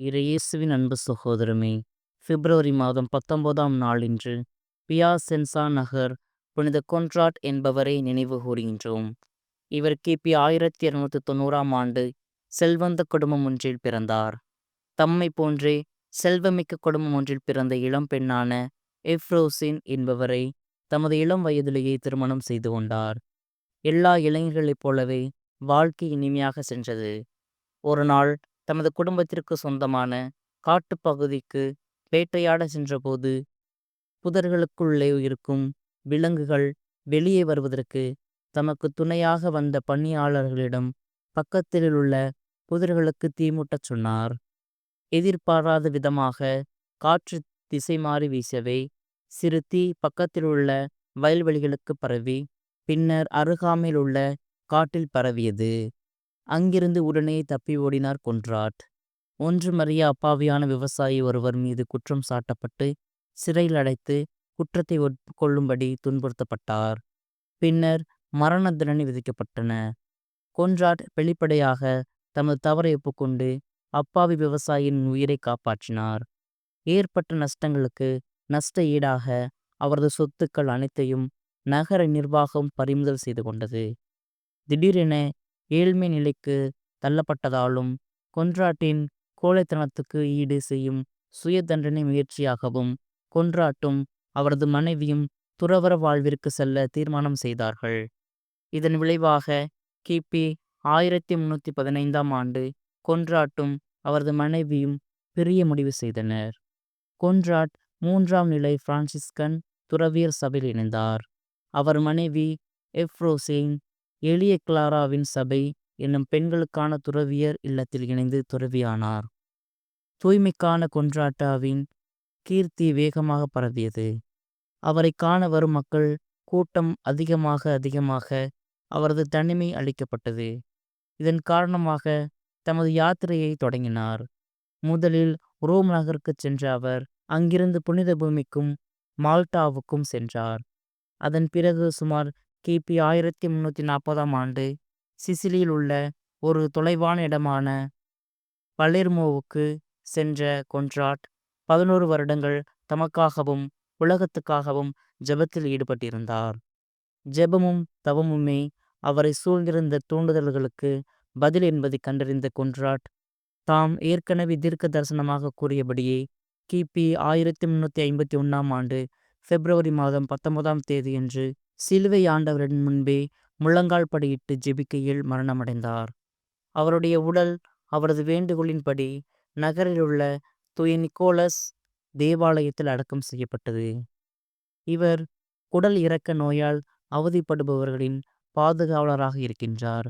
இறையேசுவின் அன்பு சகோதரமே பிப்ரவரி மாதம் பத்தொன்பதாம் நாளின்று பியாசென்சா நகர் புனித கொன்ட்ராட் என்பவரை நினைவு கூறுகின்றோம். இவர் கிபி ஆயிரத்தி இருநூத்தி தொண்ணூறாம் ஆண்டு செல்வந்த குடும்பம் ஒன்றில் பிறந்தார். தம்மை போன்றே செல்வமிக்க குடும்பம் ஒன்றில் பிறந்த இளம் பெண்ணான எஃப்ரோசின் என்பவரை தமது இளம் வயதிலேயே திருமணம் செய்து கொண்டார். எல்லா இளைஞர்களைப் போலவே வாழ்க்கை இனிமையாக சென்றது. ஒரு நாள் தமது குடும்பத்திற்கு சொந்தமான காட்டுப்பகுதிக்கு வேட்டையாட சென்றபோது புதர்களுக்குள்ளே இருக்கும் விலங்குகள் வெளியே வருவதற்கு தமக்கு துணையாக வந்த பணியாளர்களிடம் பக்கத்திலுள்ள புதர்களுக்கு தீமூட்டச் சொன்னார். எதிர்பாராத விதமாக காற்று திசை மாறி வீசவே சிறு தீ பக்கத்திலுள்ள வயல்வெளிகளுக்கு பரவி பின்னர் அருகாமையில் உள்ள காட்டில் பரவியது. அங்கிருந்து உடனே தப்பி ஓடினார் கொன்றாட். ஒன்றுமறிய அப்பாவியான விவசாயி ஒருவர் மீது குற்றம் சாட்டப்பட்டு சிறையில் அடைத்து குற்றத்தை ஒப்புக்கொள்ளும்படி துன்புறுத்தப்பட்டார். பின்னர் மரண தண்டனை விதிக்கப்பட்டன. கொன்றாட் வெளிப்படையாக தமது தவறை ஒப்புக்கொண்டு அப்பாவி விவசாயியின் உயிரை காப்பாற்றினார். ஏற்பட்ட நஷ்டங்களுக்கு நஷ்ட ஈடாக அவரது சொத்துக்கள் அனைத்தையும் நகர நிர்வாகம் பறிமுதல் செய்து கொண்டது. திடீரென ஏழ்மை நிலைக்கு தள்ளப்பட்டதாலும் கொன்றாட்டின் கோழைத்தனத்துக்கு ஈடு செய்யும் சுய தண்டனை முயற்சியாகவும் கொன்றாட்டும் அவரது மனைவியும் துறவற வாழ்விற்கு செல்ல தீர்மானம் செய்தார்கள். இதன் விளைவாக கிபி ஆயிரத்தி முன்னூற்றி பதினைந்தாம் ஆண்டு கொன்றாட்டும் அவரது மனைவியும் பிரிய முடிவு செய்தனர். கொன்ராட் மூன்றாம் நிலை பிரான்சிஸ்கன் துறவியர் சபையில் இணைந்தார். அவர் மனைவி எஃப்ரோசேன் எளிய கிளாராவின் சபை என்னும் பெண்களுக்கான துறவியர் இல்லத்தில் இணைந்து துறவியானார். தூய்மைக்கான கொன்றாட்டாவின் கீர்த்தி வேகமாக பரவியது. அவரை காண வரும் மக்கள் கூட்டம் அதிகமாக அதிகமாக அவரது தனிமை அளிக்கப்பட்டது. இதன் காரணமாக தமது யாத்திரையை தொடங்கினார். முதலில் ரோம் நகருக்கு சென்ற அவர் அங்கிருந்து புனித பூமிக்கும் மால்டாவுக்கும் சென்றார். அதன் பிறகு சுமார் கிபி ஆயிரத்தி முந்நூற்றி நாற்பதாம் ஆண்டு சிசிலியில் உள்ள ஒரு தொலைவான இடமான பலேர்மோவுக்கு சென்ற கொன்ட்ராட் பதினோரு வருடங்கள் தமக்காகவும் உலகத்துக்காகவும் ஜெபத்தில் ஈடுபட்டிருந்தார். ஜெபமும் தவமுமே அவரை சூழ்ந்திருந்த தூண்டுதல்களுக்கு பதில் என்பதை கண்டறிந்த கொன்ட்ராட் தாம் ஏற்கனவே தீர்க்க தரிசனமாக கூறியபடியே கிபி ஆயிரத்தி முன்னூற்றி ஐம்பத்தி ஒன்றாம் ஆண்டு பிப்ரவரி மாதம் பத்தொன்பதாம் தேதியன்று சிலுவை ஆண்டவரின் முன்பே முழங்கால் படியிட்டு ஜெபிக்கையில் மரணமடைந்தார். அவருடைய உடல் அவரது வேண்டுகோளின்படி நகரிலுள்ள துய நிக்கோலஸ் தேவாலயத்தில் அடக்கம் செய்யப்பட்டது. இவர் குடல் இறக்க நோயால் அவதிப்படுபவர்களின் பாதுகாவலராக இருக்கின்றார்.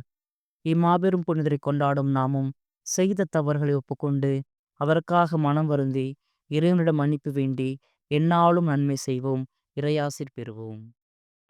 இம்மாபெரும் புனிதரை கொண்டாடும் நாமும் செய்த தவறுகளை ஒப்புக்கொண்டு அவருக்காக மனம் வருந்தி இறைவனிடம் மன்னிப்பு வேண்டி என்னாலும் நன்மை செய்வோம் இறையாசிர் பெறுவோம்.